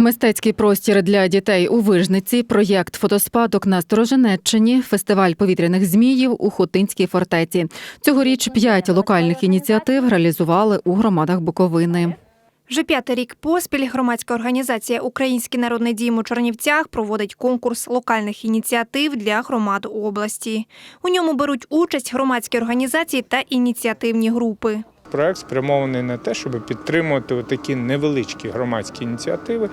Мистецький простір для дітей у Вижниці, проєкт фотоспадок на Стороженеччині, фестиваль повітряних зміїв у Хотинській фортеці. Цьогоріч п'ять локальних ініціатив реалізували у громадах Буковини. Вже п'ятий рік поспіль громадська організація Український народний дім у Чернівцях проводить конкурс локальних ініціатив для громад області. У ньому беруть участь громадські організації та ініціативні групи. Проект спрямований на те, щоб підтримувати такі невеличкі громадські ініціативи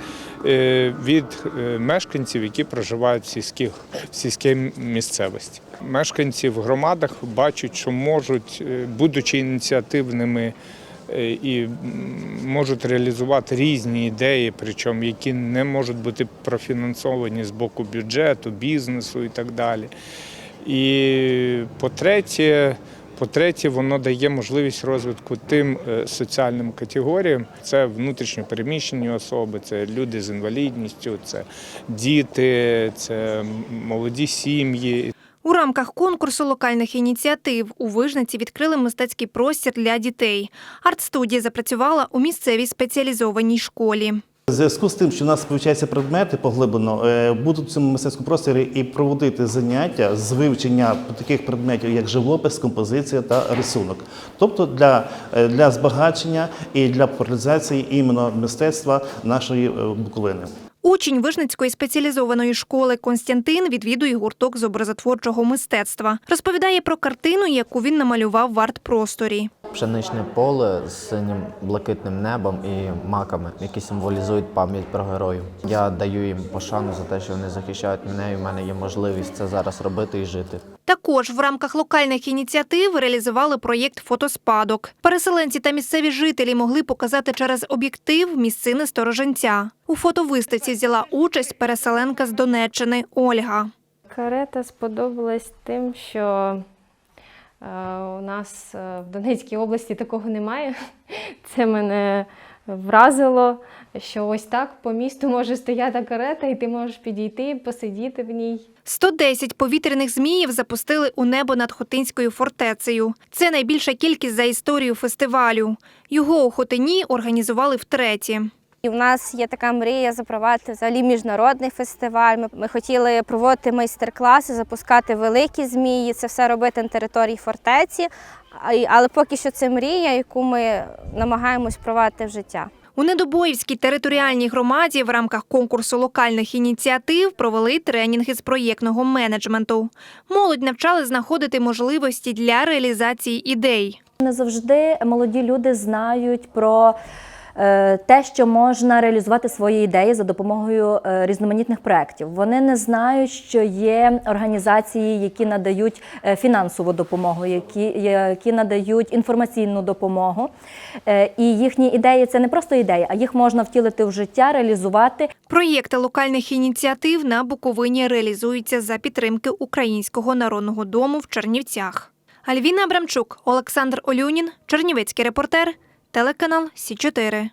е, від е, мешканців, які проживають в сільських в сільській місцевості. Мешканці в громадах бачать, що можуть, е, будучи ініціативними. І можуть реалізувати різні ідеї, причому які не можуть бути профінансовані з боку бюджету, бізнесу і так далі. І по-третє, по-третє, воно дає можливість розвитку тим е, соціальним категоріям. Це внутрішньо переміщені особи, це люди з інвалідністю, це діти, це молоді сім'ї. У рамках конкурсу локальних ініціатив у Вижниці відкрили мистецький простір для дітей. Арт-студія запрацювала у місцевій спеціалізованій школі. В зв'язку з тим, що у нас вивчаються предмети поглиблено, е, будуть в цьому мистецькому просторі і проводити заняття з вивчення таких предметів, як живопис, композиція та рисунок. Тобто для, е, для збагачення і для популяризації іменно мистецтва нашої е, Буковини. Учень Вижницької спеціалізованої школи Константин відвідує гурток з образотворчого мистецтва. Розповідає про картину, яку він намалював в арт-просторі. Пшеничне поле з синім блакитним небом і маками, які символізують пам'ять про героїв. Я даю їм пошану за те, що вони захищають мене, і в мене є можливість це зараз робити і жити. Також в рамках локальних ініціатив реалізували проєкт Фотоспадок. Переселенці та місцеві жителі могли показати через об'єктив місцини стороженця. У фотовиставці взяла участь переселенка з Донеччини Ольга. Карета сподобалась тим, що у нас е, в Донецькій області такого немає. Це мене вразило, що ось так по місту може стояти карета, і ти можеш підійти, посидіти в ній. 110 повітряних зміїв запустили у небо над Хотинською фортецею. Це найбільша кількість за історію фестивалю. Його у Хотині організували втретє. І в нас є така мрія запровадити взагалі міжнародний фестиваль. Ми, ми хотіли проводити майстер-класи, запускати великі змії, це все робити на території фортеці. Але поки що це мрія, яку ми намагаємось провадити в життя. У Недобоївській територіальній громаді в рамках конкурсу локальних ініціатив провели тренінги з проєктного менеджменту. Молодь навчали знаходити можливості для реалізації ідей. Не завжди молоді люди знають про те, що можна реалізувати свої ідеї за допомогою е, різноманітних проєктів. Вони не знають, що є організації, які надають е, фінансову допомогу, які, які надають інформаційну допомогу. Е, І їхні ідеї це не просто ідеї, а їх можна втілити в життя, реалізувати Проєкти локальних ініціатив на Буковині реалізуються за підтримки Українського народного дому в Чернівцях. Альвіна Абрамчук, Олександр Олюнін, Чернівецький репортер, телеканал Сі 4